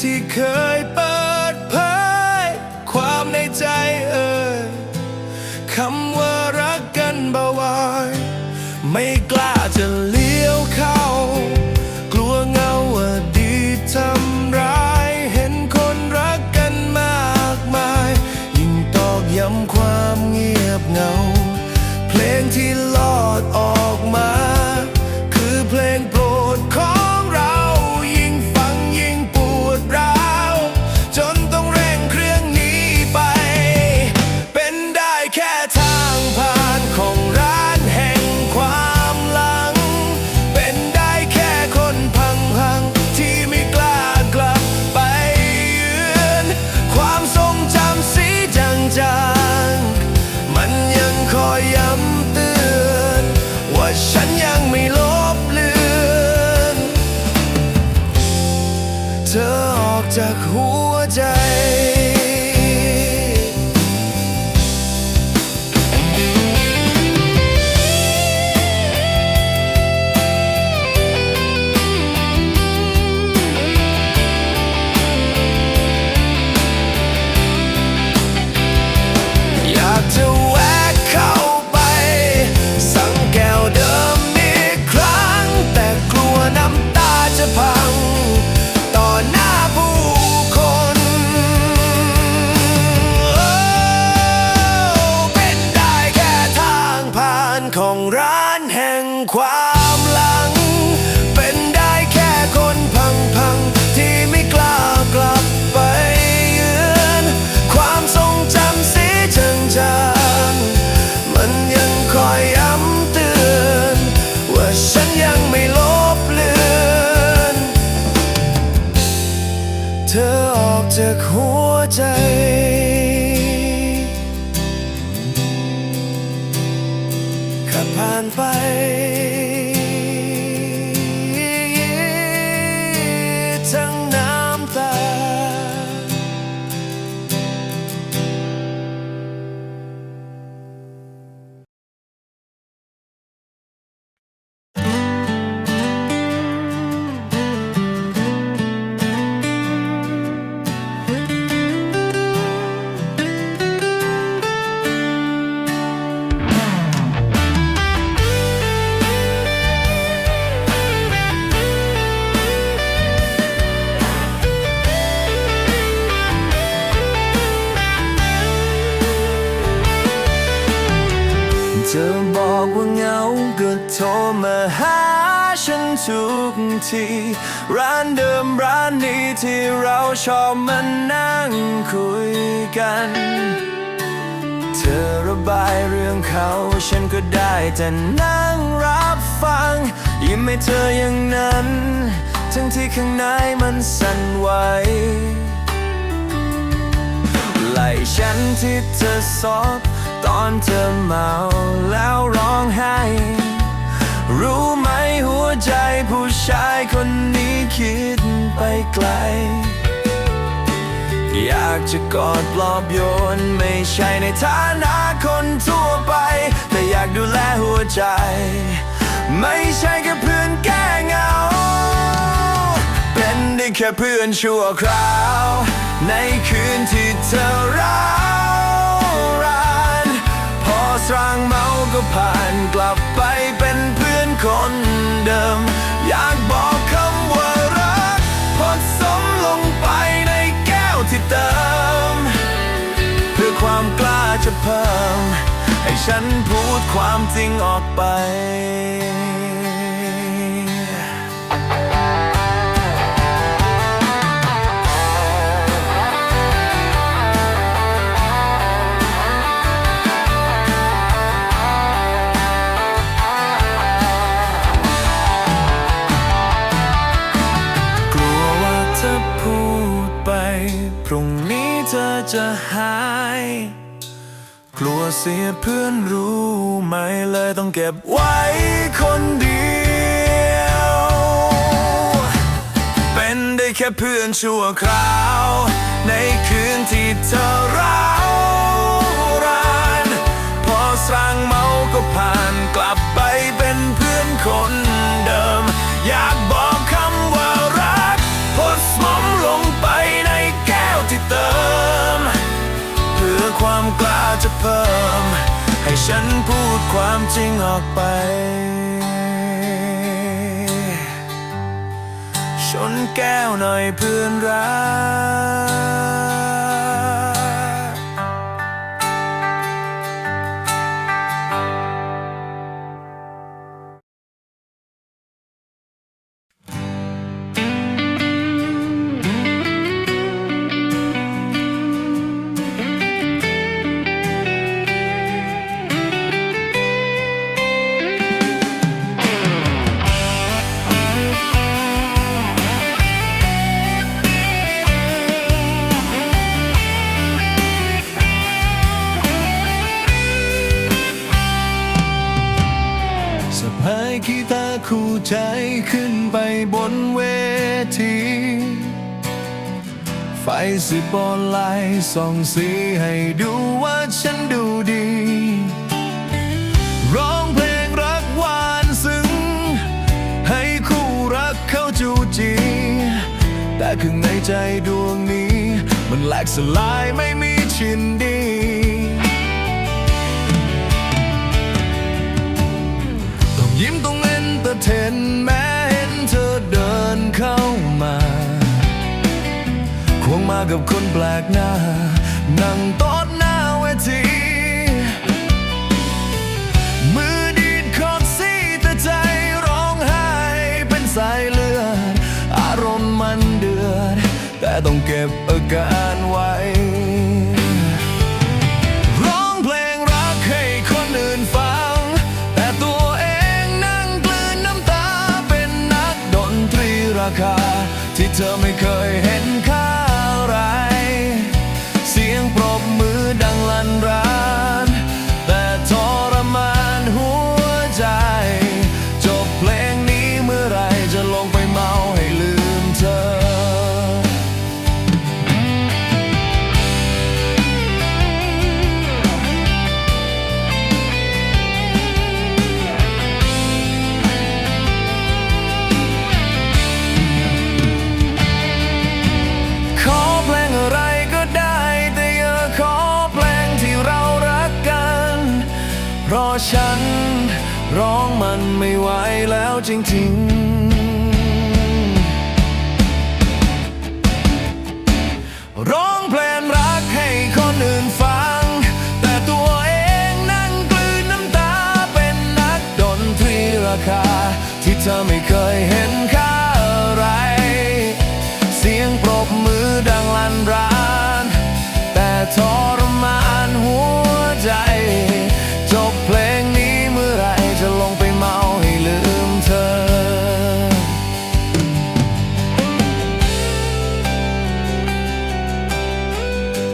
ที่ที่เคยเปิ ผ่านไป ที่เราชอบมานั่งคุยกัน เธอระบายเรื่องเขา ฉันก็ได้แต่นั่งรับฟัง ยิ้มให้เธออย่างนั้น ทั้งที่ข้างในมันสั่นไหวไหล่ฉันที่เธอซอบตอนเธอเมาแล้วร้องไห้ รู้ไหมหัวใจผู้ชายคนนี้คิดไปไกล อยากจะกอดปลอบโยน ไม่ใช่ในฐานะคนทั่วไป แต่อยากดูแลหัวใจ ไม่ใช่แค่เพื่อนแก้เหงา เป็นได้แค่เพื่อนชั่วคราว ในคืนที่เธอร้าวราน พอสร้างเมาก็ผ่านกลับไป คนเดิม อยากบอกคำว่ารักพอสมลงไปในแก้วที่เติม เพื่อความกล้าจะเพิ่ม ให้ฉันพูดความจริงออกไป กลัวเสียเพื่อนรู้ไหมเลยต้องเก็บไว้คนเดียว เป็นได้แค่เพื่อนชั่วคราว ในคืนที่เธอร้าวรานพอสร้างเมาก็ผ่านกลับไปเป็นเพื่อนคน เพิ่ม ให้ฉันพูดความจริงออกไป ชนแก้วหน่อยเพื่อนรักายกีตาร์คู่ใจขึ้นไปบนเวที ไฟสิบออนไลน์ส่องสีให้ดูว่าฉันดูดี ร้องเพลงรักหวานซึ้ง ให้คู่รักเข้าจูจี แต่ข้างในใจดวงนี้ มันแหลกสลายไม่มีชินดี เทนแม้เห็นเธอเดินเข้ามาควงมากับคนแปลกหน้า นั่งโต๊ะหน้าเวทีมือดีดคอซีแต่ใจร้องไห้เป็นสายเลือด อารมณ์มันเดือด แต่ต้องเก็บอาการไว้ ที่เธ เธอไม่เคยเห็นค่าอะไร เสียงปรบมือดังลั่นร้าน แต่ทรมานหัวใจ จบเพลงนี้เมื่อไหรจะลงไปเมาให้ลืมเธอ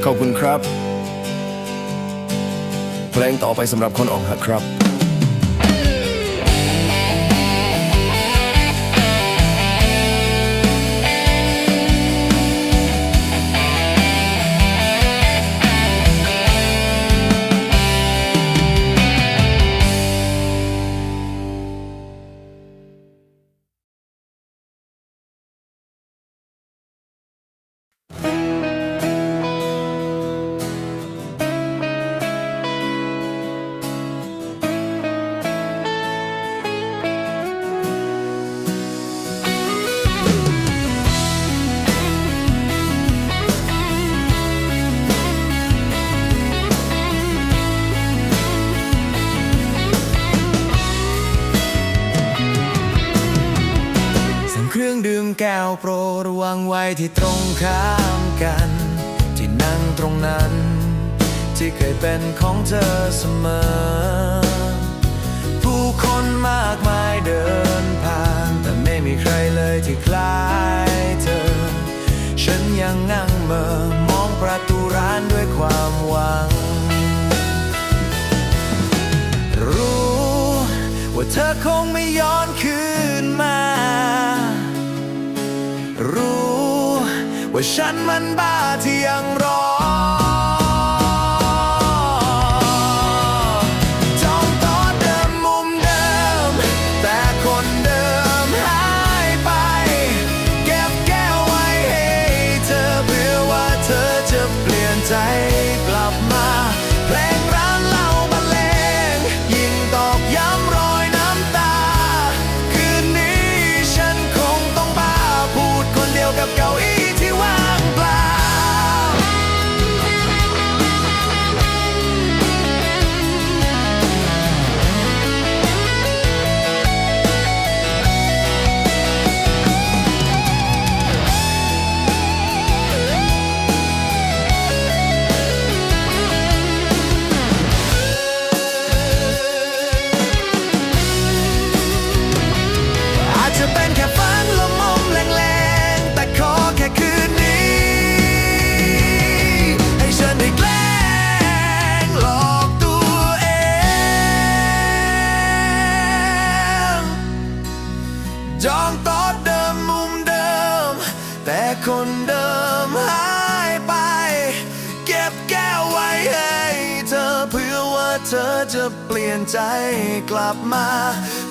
ขอบคุณครับ เพลงต่อไปสำหรับคนอกหักครับ ที่ตรงข้ามกัน ที่นั่งตรงนั้น ที่เคยเป็นของเธอเสมอ ผู้คนมากมายเดินผ่าน แต่ไม่มีใครเลยที่คล้ายเธอ ฉันยังนั่งเมอมองประตูร้านด้วยความหวัง รู้ว่าเธอคงไม่ย้อนคืนมา ว่าฉันมันบ้าที่ยังรอ กลั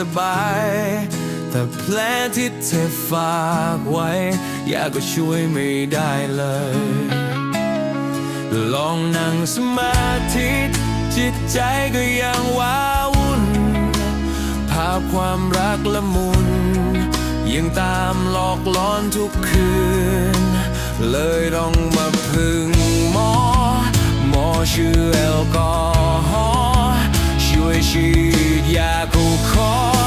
สบาย แต่แผลที่เธอฝากไว้อยากก็ช่วยไม่ได้เลย ลองนั่งสมาธิจิตใจก็ยังว้าวุ่น ภาพความรักละมุน ยังตามหลอกล้อนทุกคืน เลยต้องมาพึ่งหมอ หมอชื่อแอลกอฮอล์ช่วยฉีดยา คู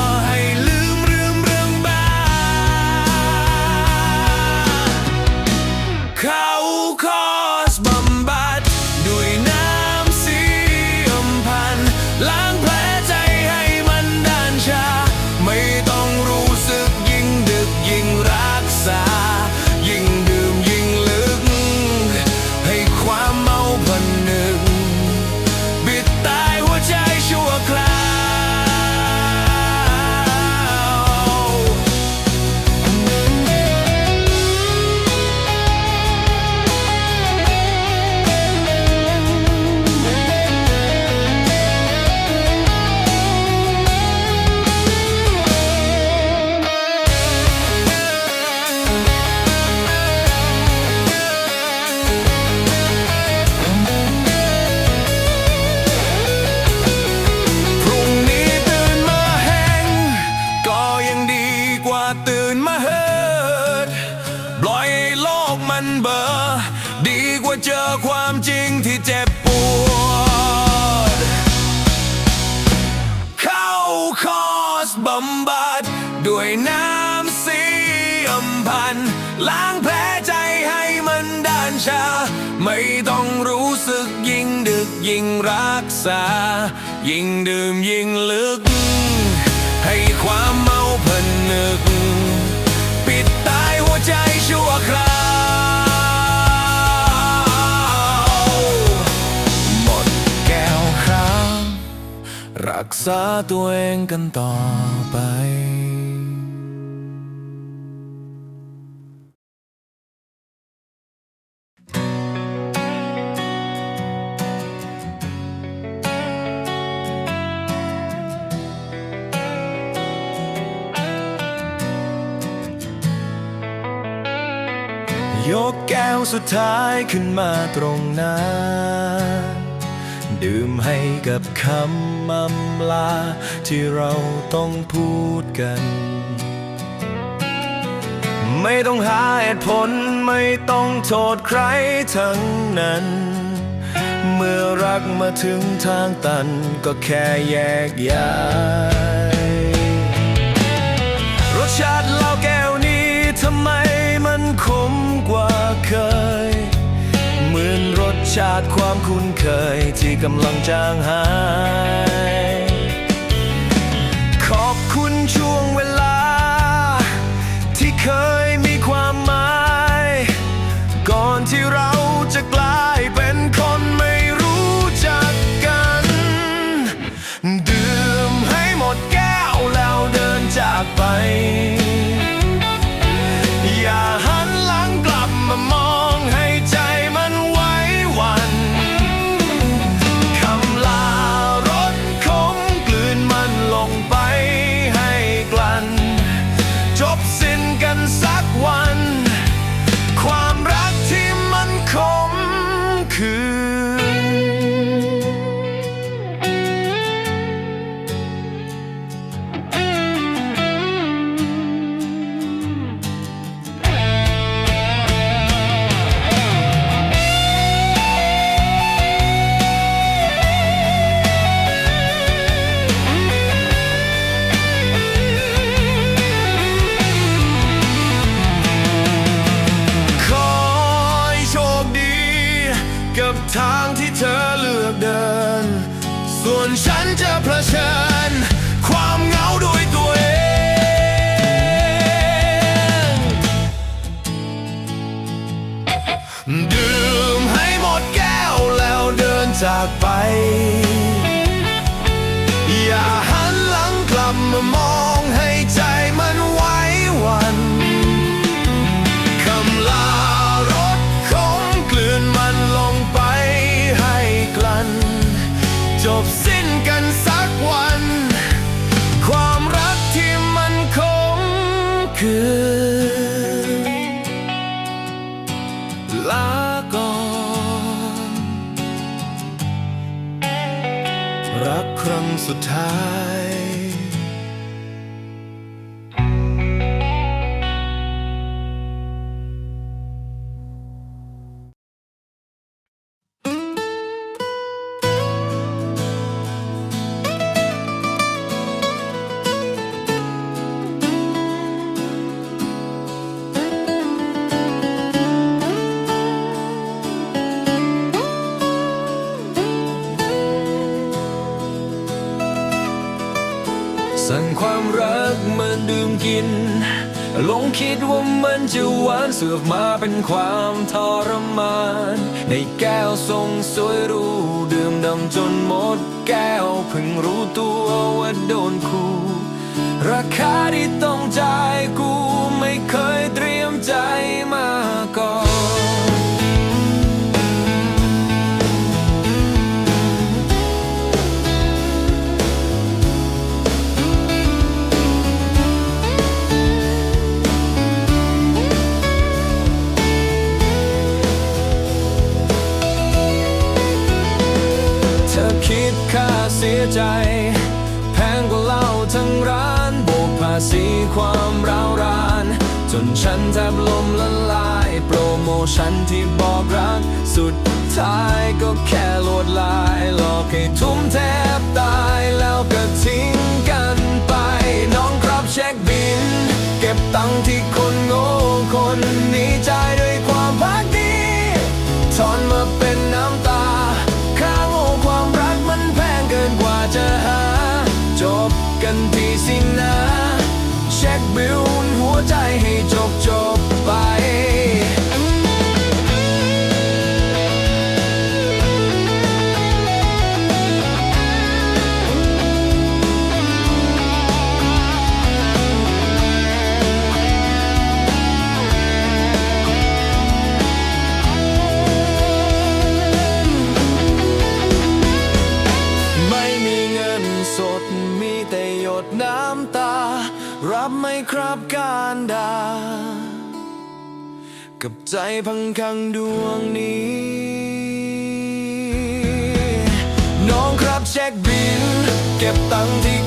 ษาตัวเองกันต่อไปยกแก้วสุดท้ายขึ้นมาตรงหน้า ดื่มให้กับคำอำลา ที่เราต้องพูดกัน ไม่ต้องหาเหตุผลไม่ต้องโทษใครทั้งนั้น เมื่อรักมาถึงทางตันก็แค่แยกย้ายรสชาติเหล้าแก้วนี้ทำไม ชาติความคุ้นเคยที่กำลังจางหาย จบสิ้นกันสักวัน ความรักที่มันคงคือ ลาก่อน รักครั้งสุดท้าย สือกมาเป็นความทรมาน ในแก้วทรงสวยรู้ดื่มดำจนหมดแก้วเพิ่งรู้ตัวว่าโดนคู่ราคาที่ต้องจ่ายกูไม่เคยเตรียมใจมาก่อน สียใจ แพงกว่าเหล้าทั้งร้านบกภาษีความร้าวราน จนฉันแทบลมละลาย โปรโมชั่นที่บอกรัก สุดท้ายก็แค่โลดลายหลอกให้ทุ่มแทบตายแล้วก็ทิ้งกันไป น้องครับเช็คบิน เก็บตังค์ที่คนโง่คนนี้จ่ายด้วยความพักดีทอนม บิวหัวใจให้จบจบไป ใจพังคังดวงนี้ น้องครับเช็คบิน เก็บตังค์ที่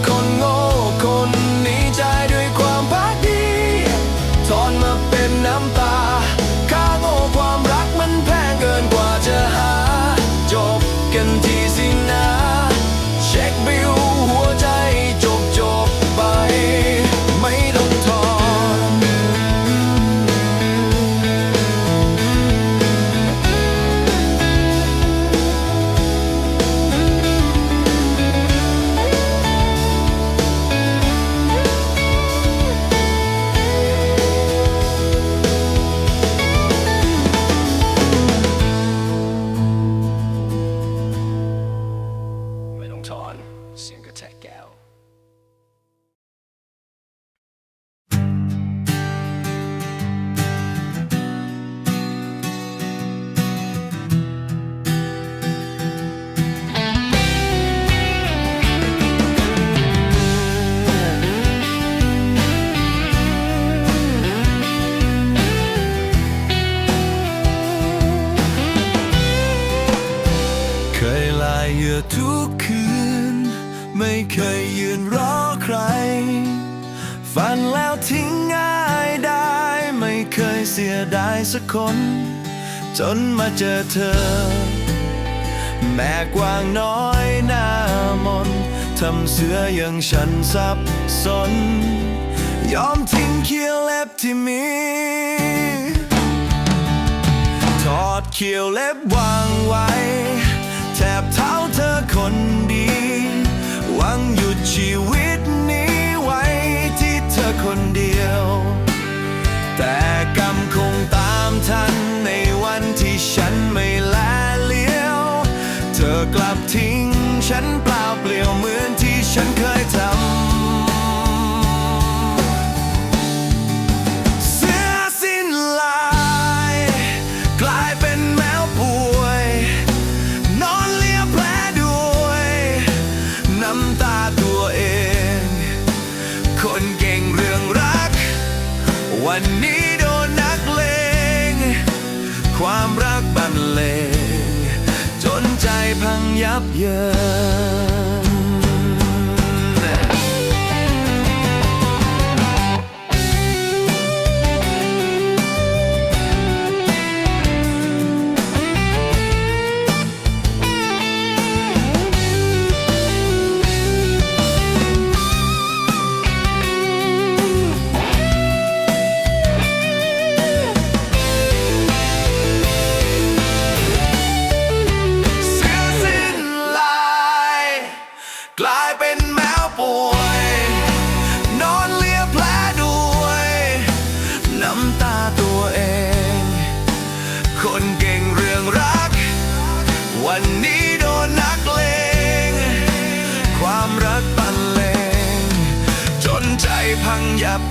สักคน จนมาเจอเธอ แม่กวางน้อยหน้ามนทำเสืออย่างฉันสับสน ยอมทิ้งเคียวเล็บที่มี ถอดเขียวเล็บวางไว้ แทบเท้าเธอคนดี หวังหยุดชีวิตนี้ไว้ที่เธอคนเดียว แต่กรรม ทันในวันที่ฉันไม่แลเลี้ยว เธอกลับทิ้งฉันไป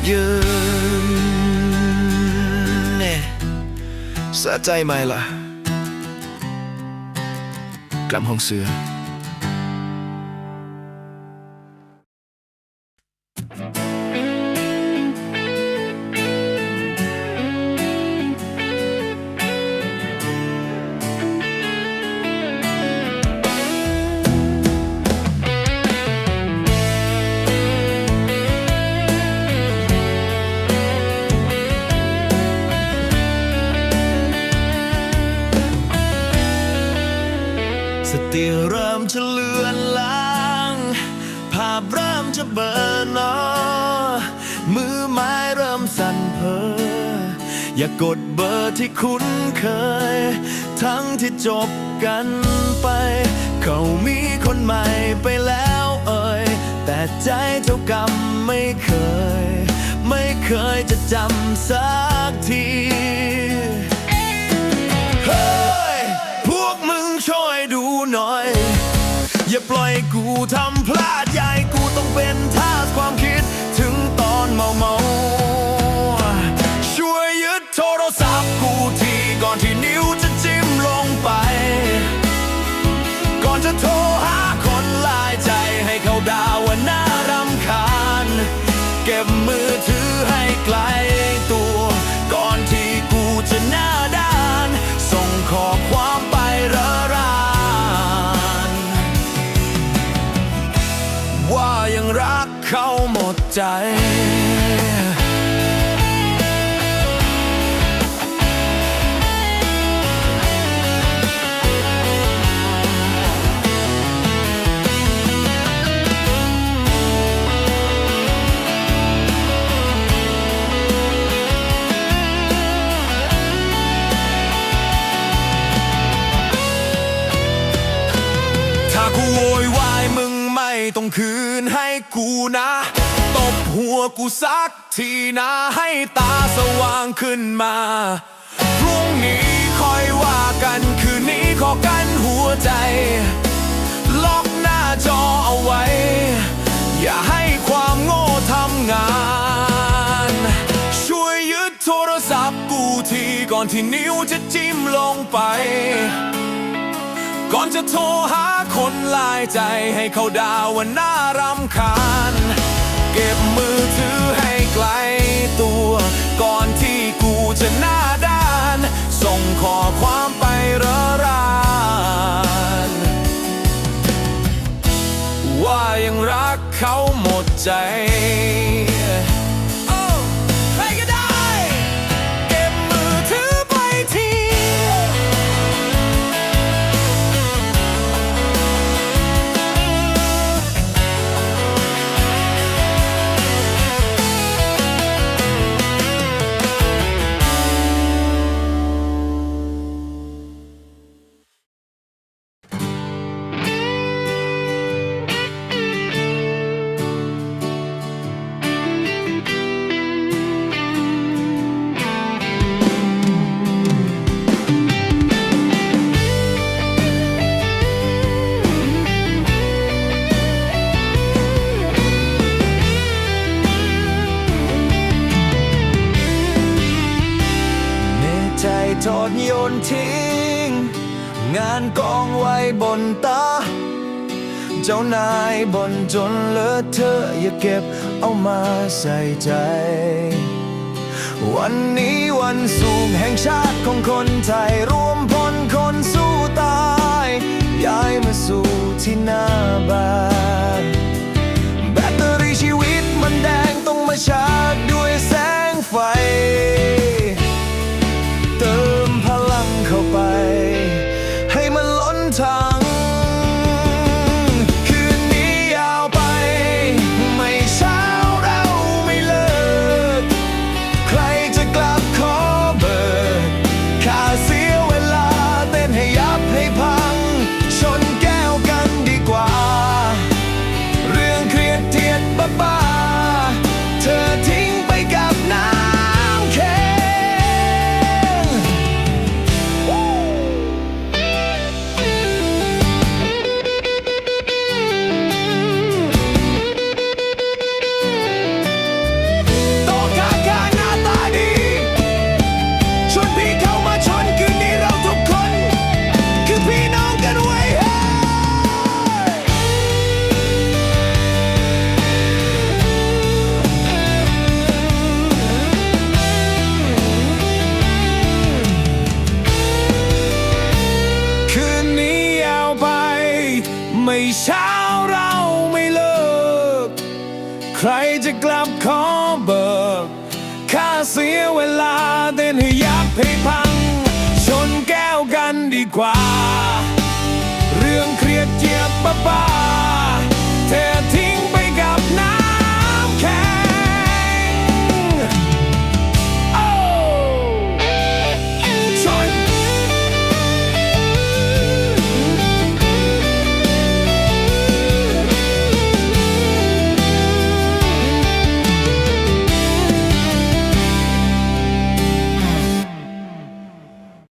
ยืนเนี่ยสะใจไหมล่ะกลับห้องเสือ เบิร์นอมือไม้เริ่มสั่นเพอ อย่ากกดเบอร์ที่คุ้นเคย ทั้งที่จบกันไป เขามีคนใหม่ไปแล้วเอ่ย แต่ใจเจ้ากรรมไม่เคย ไม่เคยจะจำสักทีเฮ้ย พวกมึงช่วยดูหน่อย อย่าปล่อยกูทำพลาดใหญ่กูต้องเป็นทาสความคิด ถึงตอนเมาเมา ใจ ถ้ากูโวยวายมึงไม่ต้องคืนให้กูนะ กูสักทีนะให้ตาสว่างขึ้นมา พรุ่งนี้ค่อยว่ากันคืนนี้ขอกันหัวใจ ล็อกหน้าจอเอาไว้ อย่าให้ความโง่ทำงาน ช่วยยึดโทรศัพท์กูทีก่อนที่นิ้วจะจิ้มลงไป ก่อนจะโทรหาคนลายใจให้เขาด่าว่าน่ารำคาญ ตัว ก่อนที่กูจะหน้าด้าน ส่งข้อความไประรานว่ายังรักเขาหมดใจ ใส่ใจ วันนี้วันสูงแห่งชาติของคนไทยร ให้พัง ชนแก้วกันดีกว่า